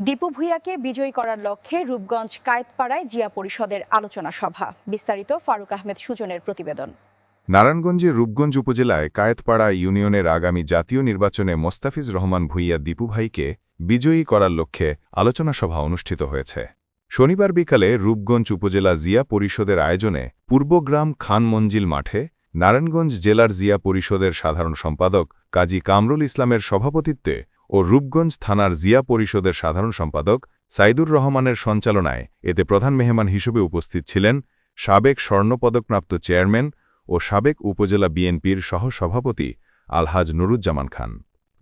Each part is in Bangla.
দীপু ভূঁইয়াকে বিজয়ী করার লক্ষ্যে রূপগঞ্জ কায়েতপাড়ায় জিয়া পরিষদের আলোচনা সভা। বিস্তারিত ফারুক আহমেদ সুজনের প্রতিবেদন। নারায়ণগঞ্জের রূপগঞ্জ উপজেলায় কায়েতপাড়া ইউনিয়নের আগামী জাতীয় নির্বাচনে মোস্তাফিজ রহমান ভুইয়া দীপু ভাইকে বিজয়ী করার লক্ষ্যে আলোচনা সভা অনুষ্ঠিত হয়েছে। শনিবার বিকালে রূপগঞ্জ উপজেলা জিয়া পরিষদের আয়োজনে পূর্বগ্রাম খান মঞ্জিল মাঠে নারায়ণগঞ্জ জেলার জিয়া পরিষদের সাধারণ সম্পাদক কাজী কামরুল ইসলামের সভাপতিত্বে ও রূপগঞ্জ থানার জিয়া পরিষদের সাধারণ সম্পাদক সাইদুর রহমানের সঞ্চালনায় এতে প্রধান মেহমান হিসেবে উপস্থিত ছিলেন সাবেক স্বর্ণপদকপ্রাপ্ত চেয়ারম্যান ও সাবেক উপজেলা বিএনপির সহসভাপতি আলহাজ নুরুজ্জামান খান।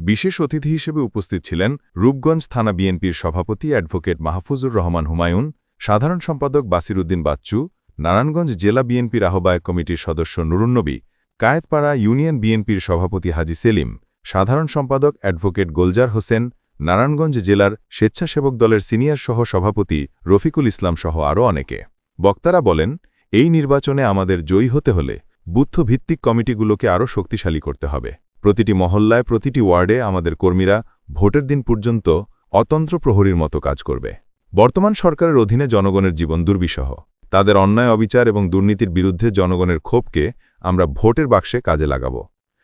বিশেষ অতিথি হিসেবে উপস্থিত ছিলেন রূপগঞ্জ থানা বিএনপির সভাপতি অ্যাডভোকেট মাহফুজুর রহমান হুমায়ুন, সাধারণ সম্পাদক বাসিরুদ্দিন বাচ্চু, নারায়ণগঞ্জ জেলা বিএনপির আহ্বায়ক কমিটির সদস্য নুরুন্নবী, কায়েতপাড়া ইউনিয়ন বিএনপির সভাপতি হাজি সেলিম সাধারণ সম্পাদক অ্যাডভোকেট গোলজার হোসেন, নারায়ণগঞ্জ জেলার স্বেচ্ছাসেবক দলের সিনিয়র সহ সভাপতি রফিকুল ইসলাম সহ আরও অনেকে। বক্তারা বলেন, এই নির্বাচনে আমাদের জয়ী হতে হলে বুদ্ধভিত্তিক কমিটিগুলোকে আরও শক্তিশালী করতে হবে। প্রতিটি মহল্লায় প্রতিটি ওয়ার্ডে আমাদের কর্মীরা ভোটের দিন পর্যন্ত অতন্ত্র প্রহরীর মতো কাজ করবে। বর্তমান সরকারের অধীনে জনগণের জীবন দুর্বিষহ। তাদের অন্যায় অবিচার এবং দুর্নীতির বিরুদ্ধে জনগণের ক্ষোভকে আমরা ভোটের বাক্সে কাজে লাগাব।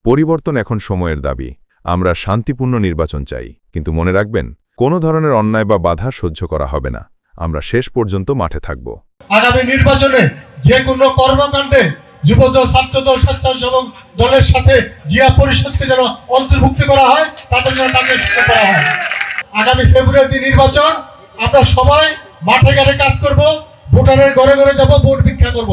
পরিবর্তন এখন সময়ের দাবি। আমরা শান্তিপূর্ণ নির্বাচন চাই, কিন্তু মনে রাখবেন, কোনো ধরনের অন্যায় বা বাধা সহ্য করা হবে না। আমরা শেষ পর্যন্ত মাঠে থাকব। আগামী নির্বাচনে যে কোনো কর্মকাণ্ডে যুবদল, ছাত্রদল, স্বেচ্ছাসেবক দলের সাথে জিয়া পরিষদকে যেন অন্তর্ভুক্ত করা হয়, তাদের টাকা সুযোগ করা হয়। আগামী ফেব্রুয়ারিতে নির্বাচন, আমরা সবাই মাঠে ঘাটে কাজ করব, ভোটারের ঘরে ঘরে যাব, ভোট ভিক্ষা করব।